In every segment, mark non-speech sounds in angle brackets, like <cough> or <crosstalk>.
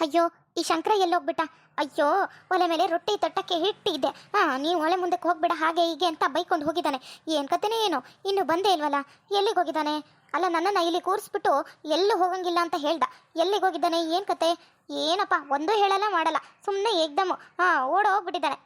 ಅಯ್ಯೋ, ಈ ಶಂಕರ ಎಲ್ಲೋಗ್ಬಿಟ್ಟ. ಅಯ್ಯೋ, ಒಲೆ ಮೇಲೆ ರೊಟ್ಟಿ ತೊಟ್ಟಕ್ಕೆ ಹಿಟ್ಟಿದ್ದೆ ಹಾ ನೀವು ಒಲೆ ಮುಂದಕ್ಕೆ ಹೋಗ್ಬೇಡ, ಹಾಗೆ ಹೀಗೆ ಅಂತ ಬೈಕೊಂಡು ಹೋಗಿದ್ದಾನೆ. ಏನು ಕತೆನೇ ಏನು? ಇನ್ನು ಬಂದೇ ಇಲ್ವಲ್ಲ? ಎಲ್ಲಿಗೆ ಹೋಗಿದ್ದಾನೆ? ಅಲ್ಲ, ನನ್ನನ್ನು ಇಲ್ಲಿ ಕೂರಿಸ್ಬಿಟ್ಟು ಎಲ್ಲೂ ಹೋಗಂಗಿಲ್ಲ ಅಂತ ಹೇಳ್ದ. ಎಲ್ಲಿಗೆ ಹೋಗಿದ್ದಾನೆ? ಏನು ಕತೆ? ಏನಪ್ಪ, ಒಂದು ಹೇಳಲ್ಲ, ಮಾಡಲ್ಲ. ಸುಮ್ಮನೆ ಏಕ್ದಮ್ ಹಾ ಓಡ ಹೋಗ್ಬಿಟ್ಟಿದ್ದಾನೆ.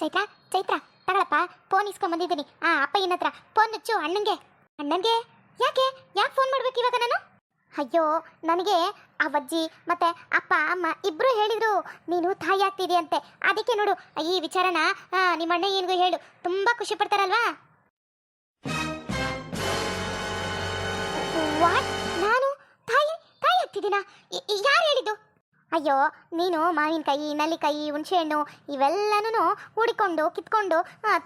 ಚೈತ್ರ ಚೈತ್ರ, ತಗಳಪ್ಪ ಫೋನ್ ಇಸ್ಕೊಂಡ್ ಆ ಅಪ್ಪಯ್ಯನ ಹತ್ರ. ಫೋನ್ ಹಚ್ಚು, ಅಣ್ಣಂಗೆ. ಅಣ್ಣಂಗೆ? ಯಾಕೆ? ಯಾಕೆ ಫೋನ್ ಮಾಡ್ಬೇಕು ಇವಾಗ ನಾನು? ಅಯ್ಯೋ, ನನಗೆ ಅವಜ್ಜಿ, ಮತ್ತೆ ಅಪ್ಪ, ಅಮ್ಮ ಇಬ್ರು ಹೇಳಿದ್ರು, ನೀನು ತಾಯಿ ಆಗ್ತಿದೆಯಂತೆ ಅದಕ್ಕೆ ನೋಡು, ಈ ವಿಚಾರನ ನಿಮ್ಮ ಅಣ್ಣ ಏನಿಗೂ ಹೇಳು. ತುಂಬಾ ಖುಷಿ ಪಡ್ತಾರಲ್ವಾ? ನಾನು ತಾಯಿ ತಾಯಿ ಆಗ್ತಿದ್ದೀನಾ? ಯಾರು ಹೇಳಿದ್ದು? ಅಯ್ಯೋ, ನೀನು ಮಾವಿನಕಾಯಿ, ನಲ್ಲಿಕಾಯಿ, ಹುಣಸೆಹಣ್ಣು ಇವೆಲ್ಲನೂ ಹೂಡಿಕೊಂಡು, ಕಿತ್ಕೊಂಡು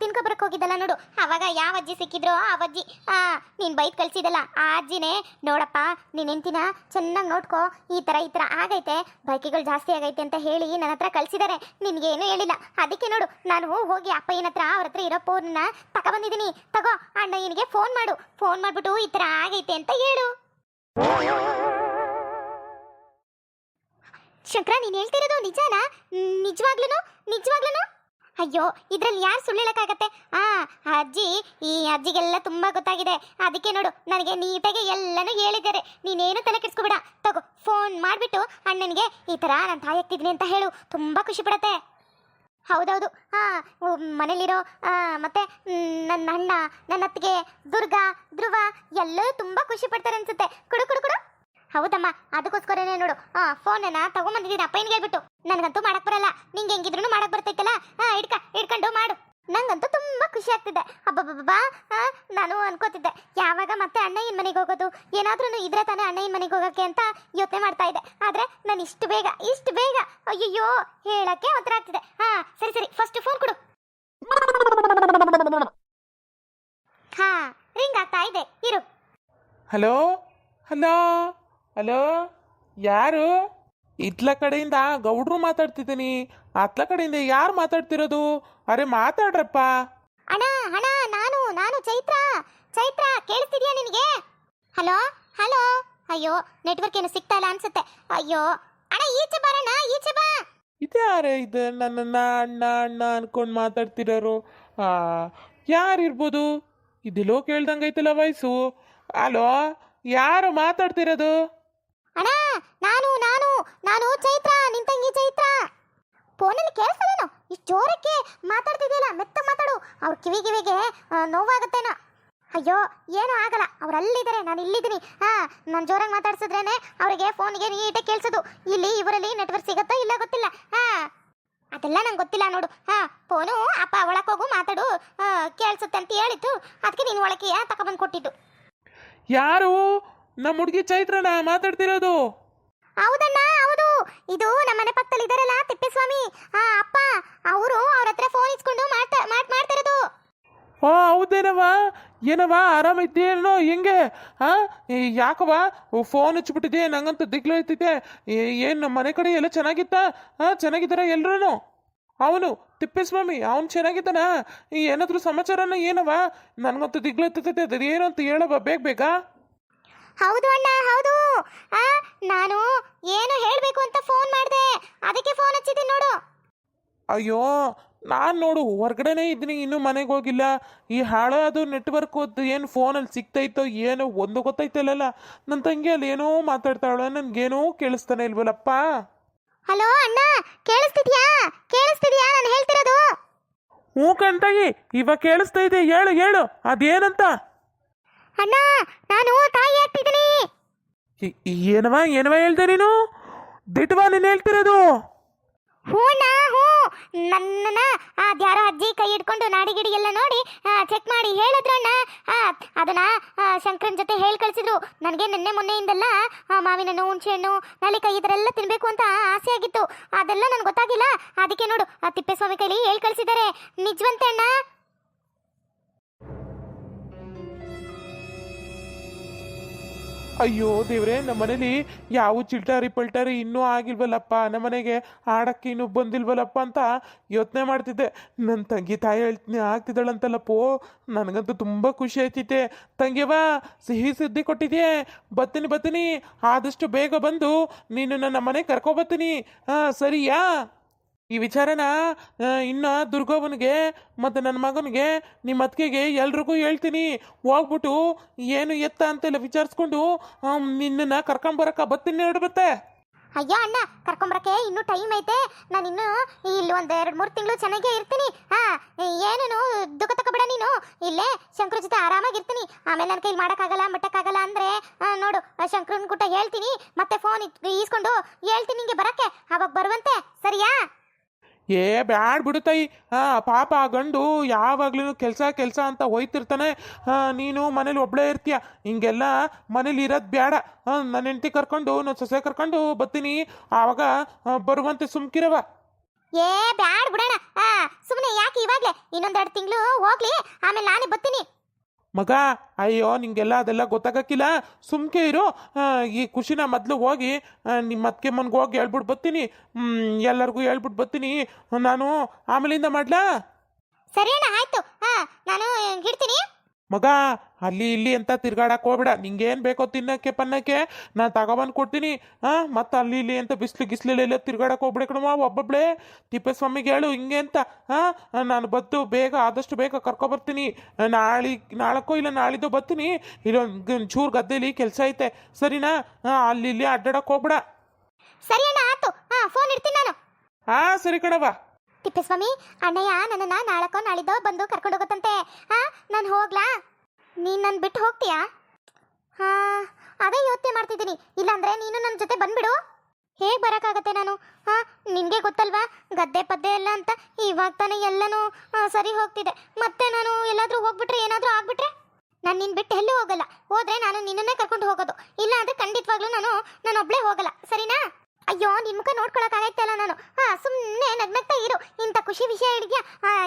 ತಿನ್ಕೊಬರಕ್ಕೆ ಹೋಗಿದ್ದಲ್ಲ ನೋಡು. ಅವಾಗ ಯಾವ ಅಜ್ಜಿ ಸಿಕ್ಕಿದ್ರು ಆ ಅಜ್ಜಿ. ಆ, ನೀನು ಬೈಕ್ ಕಳಿಸಿದಲ್ಲ. ಆ ಅಜ್ಜಿನೇ, ನೋಡಪ್ಪ, ನೀನು ಎಂತಿನ ಚೆನ್ನಾಗಿ ನೋಡ್ಕೋ. ಈ ಥರ ಈ ಥರ ಆಗೈತೆ. ಬೈಕಿಗಳು ಜಾಸ್ತಿ ಆಗೈತೆ ಅಂತ ಹೇಳಿ ನನ್ನ ಹತ್ರ ಕಳ್ಸಿದ್ದಾರೆ ನಿನಗೇನು ಹೇಳಿಲ್ಲ. ಅದಕ್ಕೆ ನೋಡು, ನಾನು ಹೋಗಿ ಅಪ್ಪಯ್ಯನ ಹತ್ರ, ಅವ್ರ ಹತ್ರ ಇರೋ ಫೋನ್ನ ತಗೊಬಂದಿದ್ದೀನಿ ತಗೋ, ಅಣ್ಣ ನಿನಗೆ ಫೋನ್ ಮಾಡು. ಫೋನ್ ಮಾಡಿಬಿಟ್ಟು ಈ ಥರ ಆಗೈತೆ ಅಂತ ಹೇಳು. ಶಂಕರ ನೀನು ಹೇಳ್ತಿರೋದು ನಿಜಾನಾ? ನಿಜವಾಗ್ಲೂ ನಿಜವಾಗ್ಲೂ ಅಯ್ಯೋ ಇದ್ರಲ್ಲಿ ಯಾರು ಸುಳ್ಳು ಆ ಆ ಅಜ್ಜಿ ಈ ಅಜ್ಜಿಗೆಲ್ಲ ತುಂಬಾ ಗೊತ್ತಾಗಿದೆ. ಅದಕ್ಕೆ ನೋಡು ನನಗೆ ನೀಟಾಗಿ ಎಲ್ಲನೂ ಹೇಳಿದ್ದಾರೆ. ನೀನೇನು ತಲೆ ಕೆಡಿಸ್ಕೊಬಿಡ. ತಗೋ ಫೋನ್ ಮಾಡಿಬಿಟ್ಟು ಅಣ್ಣನಿಗೆ ಈ ತರ ನಾನು ತಾಯಿ ಆಗ್ತಿದ್ದೀನಿ ಅಂತ ಹೇಳು. ತುಂಬಾ ಖುಷಿ ಪಡತ್ತೆ. ಹೌದೌದು. ಹಾ ಮನೇಲಿರೋ ಆ, ಮತ್ತೆ ನನ್ನ ಅಣ್ಣ ನನ್ನ ಅತ್ತಿಗೆ ದುರ್ಗಾ ಧ್ರುವ ಎಲ್ಲರೂ ತುಂಬಾ ಖುಷಿ ಪಡ್ತಾರೆ ಅನ್ಸುತ್ತೆ. ಕುಡು ಕುಡು ಕುಡು. ಹೌದಮ್ಮ, ಅದಕ್ಕೋಸ್ಕರನೇ ನೋಡು. ಆ ಫೋನನ್ನ ತಗೊಂಬಂದಿದ್ದೀನಿ ಅಪ್ಪನಿಗೆ ಹೇಳ್ಬಿಟ್ಟು. ನನಗಂತೂ ಮಾಡಕ್ ಬರಲ್ಲ. ನಿಂಗೆ ಹೆಂಗಿದ್ರು ಮಾಡಕ್ ಬರ್ತೈತಲ್ಲ? ಹಾ ಇಡ್ಕ, ಇಡ್ಕೊಂಡು ಮಾಡು. ನಂಗಂತೂ ತುಂಬಾ ಖುಷಿ ಆಗ್ತಿದೆ. ಅಬ್ಬಬ್ಬಬ್ಬಾ ನಾನು ಅನ್ಕೋತಿದ್ದೆ. ಯಾವಾಗ ಮತ್ತೆ ಅಣ್ಣಯ್ಯನ ಮನೆಗೆ ಹೋಗೋದು? ಏನಾದ್ರೂ ಇದ್ರೆ ತಾನೇ ಅಣ್ಣಯ್ಯನ ಮನೆಗೆ ಹೋಗಕ್ಕೆ ಅಂತ ಯೋಚನೆ ಮಾಡ್ತಾ ಇದ್ದೆ. ಆದ್ರೆ ನಾನು ಇಷ್ಟು ಬೇಗ ಇಷ್ಟು ಬೇಗ, ಅಯ್ಯಯ್ಯೋ, ಹೇಳಕ್ಕೆ ಒತ್ತರ ಆಗ್ತಿದೆ. ಹಾ, ಸರಿ ಸರಿ ಫಸ್ಟ್ ಫೋನ್ ಕೊಡು. ಹಾ, ರಿಂಗ್ ಆಗ್ತಾ ಇದೆ. ಇರು. Hello hello hello? ಯಾರು? ಇತ್ಲ ಕಡೆಯಿಂದ ಗೌಡ್ರು ಮಾತಾಡ್ತಿದ್ದೀನಿ. ಅತ್ಲ ಕಡೆಯಿಂದ ಯಾರು ಮಾತಾಡ್ತಿರೋದು? ಅರೆ ಮಾತಾಡ್ರಪ್ಪ. ಅಣ್ಣ ಅಣ್ಣ ನಾನು ನಾನು ಚೈತ್ರ. ಚೈತ್ರ ಕೇಳಿಸ್ತಿದ್ಯಾ ನಿನಗೆ? Hello hello. ಅಯ್ಯೋ ನೆಟ್ವರ್ಕ್ ಏನು ಸಿಗ್ತಾ ಇಲ್ಲ ಅನ್ಸುತ್ತೆ. ಅಯ್ಯೋ ಅಣ್ಣ ಈಚೆ ಬಾರಣ್ಣ ಈಚೆ ಬಾ. ಇದ್ಯಾರೇ ಇದು? ನನ್ನನ್ನ ಅಣ್ಣ ಅಣ್ಣ ಅನ್ಕೊಂಡು ಮಾತಾಡ್ತಿರೋರು. ಆ, ಯಾರಿರ್ಬೋದು? ಇದೆಲ್ಲೋ ಕೇಳ್ದಂಗೈತಲ್ಲ ವಯಸ್ಸು. ಹಲೋ ಯಾರು ಮಾತಾಡ್ತಿರೋದು? ನಾನು ಚೈತ್ರ, ನಿನ್ ತಂಗಿ ಚೈತ್ರ. ಫೋನಲ್ಲಿ ಕೇಳಿಸಲೇನು ಇಷ್ಟು ಜೋರಕ್ಕೆ ಮಾತಾಡ್ತಿದ್ಯಲ್ಲ, ಮೆತ್ತ ಮಾತಾಡು. ಅವ್ರ ಕಿವಿ ಕಿವಿಗೆ ನೋವಾಗತ್ತೇನೋ. ಅಯ್ಯೋ, ಏನೂ ಆಗಲ್ಲ. ಅವ್ರು ಅಲ್ಲಿದ್ದಾರೆ ನಾನು ಇಲ್ಲಿದ್ದೀನಿ. ಹಾ ನಾನು ಜೋರಾಗಿ ಮಾತಾಡ್ಸಿದ್ರೇನೆ ಅವರಿಗೆ ಫೋನ್ಗೆ ನೀಟಾಗಿ ಕೇಳಿಸೋದು. ಇಲ್ಲಿ, ಇವರಲ್ಲಿ ನೆಟ್ವರ್ಕ್ ಸಿಗುತ್ತೋ ಇಲ್ಲ ಗೊತ್ತಿಲ್ಲ. ಹಾ ಅದೆಲ್ಲ ನಂಗೆ ಗೊತ್ತಿಲ್ಲ ನೋಡು. ಹಾ ಫೋನು ಅಪ್ಪ ಒಳಕ್ಕೆ ಹೋಗು, ಮಾತಾಡು. ಕೇಳಿಸುತ್ತೆ ಅಂತ ಹೇಳಿತ್ತು ಅದಕ್ಕೆ ನೀನು ಒಳಗೆ ತಗೊಬಂದು ಕೊಟ್ಟಿದ್ದು. ಯಾರು? ನಮ್ಮ ಹುಡುಗಿ ಚೈತ್ರನ ಮಾತಾಡ್ತಿರೋದು. ಹೌದಣ್ಣ, ಹೌದು. ಇದು ನಮ್ಮನೆ ಪಕ್ಕದಲ್ಲಿ ಇದಾರಲ್ಲ ತಿಪ್ಪೇಸ್ವಾಮಿ. ಆ, ಅಪ್ಪ, ಅವರು ಅವ್ರ ಹತ್ರ ಫೋನ್ ಇಸ್ಕೊಂಡು ಮಾಡ್ತಾ ಮಾತ್ ಮಾಡ್ತಿರೋದು. ಓ ಹೌದೇನವ ಏನವ ಆರಾಮಿದ್ದೇನೋ ಹೆಂಗೆ? ಹಾ ಯಾಕವ ಫೋನ್ ಹಚ್ಬಿಟ್ಟಿದೆ ನಂಗಂತೂ ದಿಗ್ಲು ಐತಿದೆ ಏನು ಮನೆ ಕಡೆ ಎಲ್ಲ ಚೆನ್ನಾಗಿತ್ತ? ಹಾ ಚೆನ್ನಾಗಿದ್ದಾರ ಎಲ್ರೂ ಅವನು, ತಿಪ್ಪೇಸ್ವಾಮಿ, ಅವನು ಚೆನ್ನಾಗಿದ್ದಾನ? ಏನಾದರೂ ಸಮಾಚಾರನ ಏನವ ನನಗಂತೂ ದಿಗ್ಲು ಎತ್ತೈತೆ ಅದು ಏನು ಅಂತ ಹೇಳವ ಬೇಗ ಬೇಗ. ಹೌದು ಅಣ್ಣ ಹೌದು. ಆ ನಾನು ಏನು ಹೇಳಬೇಕು ಅಂತ ಫೋನ್ ಮಾಡಿದೆ. ಅದಕ್ಕೆ ಫೋನ್ ಹಚ್ಚಿದ್ದೀನಿ ನೋಡು. ಅಯ್ಯೋ ನಾನು ನೋಡು ಹೊರ್ಗಡೆನೇ ಇದ್ದೀನಿ ಇನ್ನೂ ಮನೆಗೆ ಹೋಗಿಲ್ಲ. ಈ ಹಾಳಾದು ನೆಟ್ವರ್ಕ್ ಏನು ಫೋನಲ್ಲಿ ಸಿಗ್ತೈತೋ ಏನೋ ಒಂದು ಗೊತ್ತಾಯ್ತಲ್ಲ ನನ್ನ ತಂಗಿ ಅಲ್ಲಿ ಏನೋ ಮಾತಾಡ್ತಾಳ ನನ್ಗೇನೋ ಕೇಳಿಸ್ತಾನೆ ಇಲ್ವಲ್ಲಪ್ಪ? ಹಲೋ ಅಣ್ಣ ಕೇಳಿಸ್ತಿದ್ಯಾ? ಕೇಳಿಸ್ತಿದ್ಯಾ ನಾನು ಹೇಳ್ತಿರೋದು? ಹ್ಞೂ ಕಣ್ತಾಗಿ ಇವಾಗ ಕೇಳಿಸ್ತಾ ಇದೆ ಹೇಳು ಹೇಳು ಅದೇನಂತ? ಅಣ್ಣ ನಾನು ತಾಯಿ ಏನವ ಏನವ ಹೇಳ್ದೆ ನೀನು? ದಿಟ್ವಾ ನೀನು ಹೇಳ್ತಿರೋದು? ಹೂನಾ ಹೂ. ನನ್ನನ್ನ ಅದ್ಯಾರೋ ಅಜ್ಜಿ ಕೈ ಹಿಡ್ಕೊಂಡು ನಾಡಿ ಗಿಡಿ ಎಲ್ಲ ನೋಡಿ ಚೆಕ್ ಮಾಡಿ ಹೇಳಿದ್ರಣ್ಣ. ಅದನ್ನ ಶಂಕರನ್ ಜೊತೆ ಹೇಳಿ ಕಳಿಸಿದ್ರು. ನನಗೆ ನಿನ್ನೆ ಮೊನ್ನೆಯಿಂದೆಲ್ಲ ಮಾವಿನ ಹಣ್ಣು, ಹುಣಸೆ ಹಣ್ಣು ನಾಲಿಕಾಯಿ ಇದರೆಲ್ಲ ತಿನ್ಬೇಕು ಅಂತ ಆಸೆ ಆಗಿತ್ತು ಅದೆಲ್ಲ ನನಗೆ ಗೊತ್ತಾಗಿಲ್ಲ. ಅದಕ್ಕೆ ನೋಡು, ಆ, ತಿಪ್ಪೇಸ್ವಾಮಿ ಕೈಲಿ ಹೇಳಿ ಕಳಿಸಿದ್ದಾರೆ. ನಿಜವಂತೆ ಅಣ್ಣ. ಅಯ್ಯೋ ದೇವ್ರೆ, ನಮ್ಮ ಮನೇಲಿ ಯಾವ ಚಿಲ್ಟಾರಿ ಪಲ್ಟಾರಿ ಇನ್ನೂ ಆಗಿಲ್ವಲ್ಲಪ್ಪ, ನಮ್ಮ ಮನೆಗೆ ಆಡಕ್ಕೆ ಇನ್ನೂ ಬಂದಿಲ್ವಲ್ಲಪ್ಪ ಅಂತ ಯೋಚನೆ ಮಾಡ್ತಿದ್ದೆ. ನನ್ನ ತಂಗಿ ತಾಯಿ ಹೇಳ್ತೀನಿ ಆಗ್ತಿದ್ದಾಳಂತಲ್ಲಪ್ಪೋ, ನನಗಂತೂ ತುಂಬ ಖುಷಿ ಆಯ್ತಿದ್ದೆ ತಂಗಿವ ಸಿಹಿ ಸುದ್ದಿ ಕೊಟ್ಟಿದ್ಯೆ, ಬತ್ತೀನಿ ಬತ್ತೀನಿ, ಆದಷ್ಟು ಬೇಗ ಬಂದು ನೀನು ನನ್ನ ಮನೆಗೆ ಕರ್ಕೊಬತ್ತೀನಿ ಹಾಂ ಸರಿಯಾ? ಈ ವಿಚಾರನ ಇನ್ನು ದುರ್ಗೋಬನಿಗೆ ಮತ್ತು ನನ್ನ ಮಗನಿಗೆ ನಿಮ್ಮ ಅತ್ತಿಗೆಗೆ ಎಲ್ರಿಗೂ ಹೇಳ್ತೀನಿ. ಹೋಗ್ಬಿಟ್ಟು ಏನು ಎತ್ತ ಅಂತೆಲ್ಲ ವಿಚಾರಿಸ್ಕೊಂಡು ನಿನ್ನನ್ನು ಕರ್ಕೊಂಬರಕ್ಕ ಬತ್ತೀನಿ ಬತ್ತ ಅಯ್ಯೋ ಅಣ್ಣ ಕರ್ಕೊಂಬರಕ್ಕೆ ಇನ್ನೂ ಟೈಮ್ ಐತೆ. ನಾನು ಇನ್ನು ಇಲ್ಲಿ ಒಂದು ಎರಡು ಮೂರು ತಿಂಗಳು ಚೆನ್ನಾಗೇ ಇರ್ತೀನಿ. ಹಾ, ಏನೇನು ದುಃಖ ತಗೋಬೇಡ ನೀನು. ಇಲ್ಲೇ ಶಂಕರ ಜೊತೆ ಆರಾಮಾಗಿರ್ತೀನಿ ಆಮೇಲೆ ನನ್ನ ಕೈಲಿ ಮಾಡೋಕ್ಕಾಗಲ್ಲ ಮಟ್ಟಕ್ಕಾಗಲ್ಲ ಅಂದರೆ ನೋಡು ಶಂಕರನ ಕೂಟ ಹೇಳ್ತೀನಿ. ಮತ್ತೆ ಫೋನ್ ಈಸ್ಕೊಂಡು ಹೇಳ್ತೀನಿ ನಿಂಗೆ ಬರಕ್ಕೆ. ಅವಾಗ ಬರುವಂತೆ, ಸರಿಯಾ? ಏ, ಬ್ಯಾಡ್ ಬಿಡು ತಾಯಿ. ಹಾ ಪಾಪ ಆ ಗಂಡು ಯಾವಾಗ್ಲೂ ಕೆಲಸ ಕೆಲಸ ಅಂತ ಹೋಯ್ತಿರ್ತಾನೆ. ನೀನು ಮನೇಲಿ ಒಬ್ಳೇ ಇರ್ತೀಯ. ಹಿಂಗೆಲ್ಲ ಮನೇಲಿ ಇರೋದು ಬೇಡ ನನ್ನ ಹೆಂಡತಿ ಕರ್ಕೊಂಡು ನನ್ನ ಸೊಸೆ ಕರ್ಕೊಂಡು ಬರ್ತೀನಿ. ಆವಾಗ ಬರುವಂತೆ ಸುಮ್ಕಿರವ ಏ, ಬ್ಯಾಡ್ ಬಿಡೋಣ. ಸುಮ್ಮನೆ ಯಾಕೆ ಇವಾಗಲೇ? ಇನ್ನೊಂದೆರಡು ತಿಂಗಳು ಹೋಗ್ಲಿ. ಆಮೇಲೆ ನಾನೇ ಬರ್ತೀನಿ. ಮಗ, ಅಯ್ಯೋ, ನಿಂಗೆಲ್ಲ ಅದೆಲ್ಲ ಗೊತ್ತಾಗಕ್ಕಿಲ್ಲ. ಸುಮ್ಕೆ ಇರು. ಈ ಖುಷಿನ ಮೊದಲು ಹೋಗಿ ನಿಮ್ಮ ಅತ್ತಿಗೆ ಮನ್ಗೆ ಹೋಗಿ ಹೇಳ್ಬಿಟ್ಟು ಬರ್ತೀನಿ. ಎಲ್ಲರಿಗೂ ಹೇಳ್ಬಿಟ್ಟು ಬರ್ತೀನಿ. ನಾನು ಆಮೇಲಿಂದ ಮಾಡ್ಲಾ? ಸರಿ ಅಣ್ಣ, ಆಯ್ತು. ಹಾ ನಾನು ಹಿಡ್ತೀನಿ ಮಗ ಅಲ್ಲಿ ಇಲ್ಲಿ ಅಂತ ತಿರ್ಗಾಡಕ್ಕೆ ಹೋಗ್ಬೇಡ. ನಿಂಗೇನು ಬೇಕೋ ತಿನ್ನಕ್ಕೆ ಪನ್ನಕ್ಕೆ ನಾನು ತಗೊಬಂದು ಕೊಡ್ತೀನಿ. ಹಾಂ ಮತ್ತೆ ಅಲ್ಲಿ ಇಲ್ಲಿ ಅಂತ ಬಿಸಿಲು ಗಿಸ್ಲೆಲ್ಲ ತಿರ್ಗಾಡಕ್ಕೆ ಹೋಗ್ಬೇಡ ಕಣಮ್ಮ ಒಬ್ಬೊಬ್ಳೆ. ತಿಪ್ಪೇಸ್ವಾಮಿಗೆ ಹೇಳು ಹಿಂಗೆ ಅಂತ. ಹಾಂ ನಾನು ಬದ್ದು ಬೇಗ ಆದಷ್ಟು ಬೇಗ ಕರ್ಕೊಬರ್ತೀನಿ ನಾಳೆ ನಾಳಕ್ಕೋ ಇಲ್ಲ ನಾಳಿದ್ದು ಬರ್ತೀನಿ. ಇಲ್ಲೊಂದು ಚೂರು ಗದ್ದೆಲಿ ಕೆಲಸ ಐತೆ. ಸರಿನಾ? ಹಾಂ ಅಲ್ಲಿ ಇಲ್ಲಿ ಅಡ್ಡಾಡಕ್ಕೆ ಹೋಗ್ಬೇಡ. ಸರಿ ಅಣ್ಣ ಆಯ್ತು. ಹಾಂ ಫೋನ್ ಇಡ್ತೀನಿ ನಾನು. ಹಾಂ ಸರಿ ಕಣವ ತಿಪ್ಪೇಸ್ವಾಮಿ, ಅಣ್ಣಯ್ಯ ನನ್ನನ್ನ ನಾಳಕ್ಕೋ ನಾಳಿದ್ದೋ ಬಂದು ಕರ್ಕೊಂಡು ಹೋಗುತ್ತಂತೆ. ಹಾ, ನಾನು ಹೋಗ್ಲಾ? ನೀನು ನನ್ನ ಬಿಟ್ಟು ಹೋಗ್ತೀಯಾ? ಹಾ, ಅದೇ ಯೋಚನೆ ಮಾಡ್ತಿದ್ದೀನಿ. ಇಲ್ಲಾಂದ್ರೆ ನೀನು ನನ್ನ ಜೊತೆ ಬಂದ್ಬಿಡು. ಹೇಗೆ ಬರೋಕ್ಕಾಗತ್ತೆ ನಾನು? ಹಾ, ನಿನಗೆ ಗೊತ್ತಲ್ವಾ? ಗದ್ದೆ ಪದ್ದೆ ಎಲ್ಲ ಅಂತ ಇವಾಗ ತಾನೇ ಎಲ್ಲನೂ ಸರಿ ಹೋಗ್ತಿದೆ. ಮತ್ತೆ ನಾನು ಎಲ್ಲಾದರೂ ಹೋಗ್ಬಿಟ್ರೆ, ಏನಾದರೂ ಆಗ್ಬಿಟ್ರೆ? ನಾನು ನಿನ್ನ ಬಿಟ್ಟು ಎಲ್ಲೂ ಹೋಗಲ್ಲ. ಹೋದರೆ ನಾನು ನಿನ್ನನ್ನೇ ಕರ್ಕೊಂಡು ಹೋಗೋದು. ಇಲ್ಲ ಅಂದರೆ ಖಂಡಿತವಾಗ್ಲೂ ನಾನು ನಾನು ಒಬ್ಳೇ ಹೋಗಲ್ಲ. ಸರಿನಾ? ಅಯ್ಯೋ, ನಿನ್ ಮುಖ ನೋಡ್ಕೊಳಕ್ ಆಗೈತಲ್ಲ ನಾನು. ಹಾ ಸುಮ್ಮನೆ ನಗ್ನಗ್ತಾ ಇರು. ಇಂಥ ಖುಷಿ ವಿಷಯ ಹಿಡಿದ್ಯಾ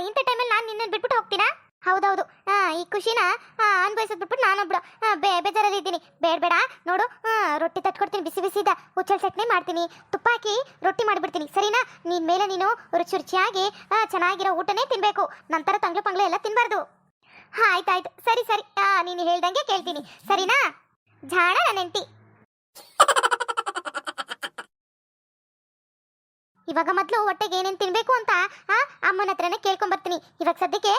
ಇಂಥ ಟೈಮಲ್ಲಿ ನಾನು ನಿನ್ನ ಬಿಟ್ಬಿಟ್ಟು ಹೋಗ್ತೀನಾ? ಹೌದೌದು. ಈ ಖುಷಿನ ಅನ್ಭವಿಸೋದ್ ಬಿಟ್ಬಿಟ್ಟು ನಾನೊಬ್ಳು ಬೇ, ಬೇಜಾರಲ್ಲಿ ಇದ್ದೀನಿ. ಬೇಡ ಬೇಡ. ನೋಡು ರೊಟ್ಟಿ ತಟ್ಕೊಡ್ತೀನಿ, ಬಿಸಿ ಬಿಸಿದ ಹುಚ್ಚಳ ಚಟ್ನಿ ಮಾಡ್ತೀನಿ. ತುಪ್ಪ ಹಾಕಿ ರೊಟ್ಟಿ ಮಾಡಿಬಿಡ್ತೀನಿ. ಸರಿನಾ? ನಿನ್ ಮೇಲೆ ನೀನು ರುಚಿ ರುಚಿಯಾಗಿ ಚೆನ್ನಾಗಿರೋ ಊಟನೇ ತಿನ್ಬೇಕು. ನಂತರ ತಂಗ್ಳು ಪಂಗ್ಳು ಎಲ್ಲ ತಿನ್ಬಾರ್ದು. ಹಾಂ ಆಯ್ತಾಯ್ತು. ಸರಿ ಸರಿ. ನೀನು ಹೇಳ್ದಂಗೆ ಕೇಳ್ತೀನಿ. ಸರಿನಾ? ಜಾಣ ನನ್ನ ಇವಾಗ ಮೊದಲು ಹೊಟ್ಟೆಗೆ ಏನೇನು ತಿನ್ಬೇಕು ಅಂತ ಅಮ್ಮನ ಹತ್ರನೇ ಕೇಳ್ಕೊಂಬರ್ತೀನಿ. ಇವಾಗ ಸದ್ಯಕ್ಕೆ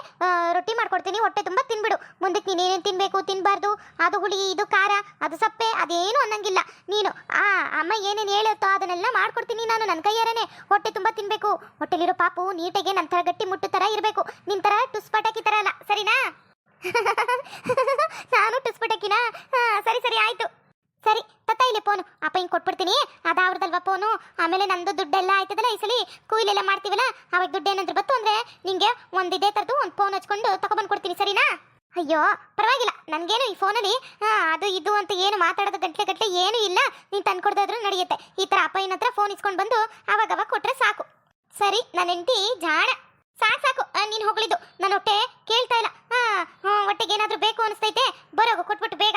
ರೊಟ್ಟಿ ಮಾಡ್ಕೊಡ್ತೀನಿ, ಹೊಟ್ಟೆ ತುಂಬ ತಿನ್ಬಿಡು. ಮುಂದಕ್ಕೆ ನೀನು ಏನೇನು ತಿನ್ಬೇಕು, ತಿನ್ಬಾರ್ದು. ಅದು ಹುಳಿ, ಇದು ಖಾರ, ಅದು ಸಪ್ಪೆ, ಅದೇನು ಅನ್ನಂಗಿಲ್ಲ. ನೀನು, ಆ, ಅಮ್ಮ ಏನೇನು ಹೇಳುತ್ತೋ ಅದನ್ನೆಲ್ಲ ಮಾಡ್ಕೊಡ್ತೀನಿ ನಾನು ನನ್ನ ಕೈಯಾರೇ ಹೊಟ್ಟೆ ತುಂಬ ತಿನ್ಬೇಕು. ಹೊಟ್ಟೆಲಿರೋ ಪಾಪು ನೀಟಾಗೆ ನನ್ನ ಥರ ಗಟ್ಟಿ ಮುಟ್ಟು ಥರ ಇರಬೇಕು. ನಿನ್ನ ಥರ ಟುಸ್ಪಟಾಕಿ ಥರ ಅಲ್ಲ, ಸರಿನಾ? <laughs> ನಾನು ಟುಸ್ ಪಟಾಕಿನಾ? ಸರಿ ಸರಿ, ಆಯ್ತು. ಸರಿ, ತತ್ತ ಇಲ್ಲಿ ಫೋನು ಅಪ್ಪ ಹಿಂಗೆ ಕೊಟ್ಬಿಡ್ತೀನಿ. ಅದಾವ್ರದಲ್ವಾ ಫೋನು ಆಮೇಲೆ ನಂದು ದುಡ್ಡೆಲ್ಲ ಆಯ್ತದಲ್ಲ ಈ ಸಲ? ಕುಯ್ಲೆಲ್ಲ ಮಾಡ್ತೀವಲ್ಲ? ಅವಾಗ ದುಡ್ಡು ಏನಾದ್ರು ಬತ್ತು ಅಂದ್ರೆ ನಿಂಗೆ ಒಂದು ಇದೇ ಥರದ್ದು ಒಂದು ಫೋನ್ ಹಚ್ಕೊಂಡು ತಗೊಬಂದು ಕೊಡ್ತೀನಿ, ಸರಿನಾ? ಅಯ್ಯೋ, ಪರವಾಗಿಲ್ಲ. ನನಗೇನು ಈ ಫೋನಲ್ಲಿ ಅದು ಇದು ಅಂತ ಏನು ಮಾತಾಡೋದು ಗಂಟೆ ಗಂಟೆ ಏನೂ ಇಲ್ಲ. ನೀನು ತಂದ್ಕೊಡ್ದಾದ್ರೂ ನಡೆಯುತ್ತೆ. ಈ ಥರ ಅಪ್ಪ ಹತ್ರ ಫೋನ್ ಇಸ್ಕೊಂಡು ಬಂದು ಅವಾಗ ಅವಾಗ ಕೊಟ್ರೆ ಸಾಕು. ಸರಿ ನನ್ನ ಹೆಂಡತಿ ಜಾಣ. ಸಾಕು ಸಾಕು. ನೀನು ಹೊಗಳಿದ್ದು. ನನ್ನ ಹೊಟ್ಟೆ ಕೇಳ್ತಾ ಇಲ್ಲ. ಹಾಂ ಹೊಟ್ಟೆಗೆ ಏನಾದರೂ ಬೇಕು ಅನಿಸ್ತೈತೆ. ಬರೋಗು, ಕೊಟ್ಬಿಟ್ಟು ಬೇಗ.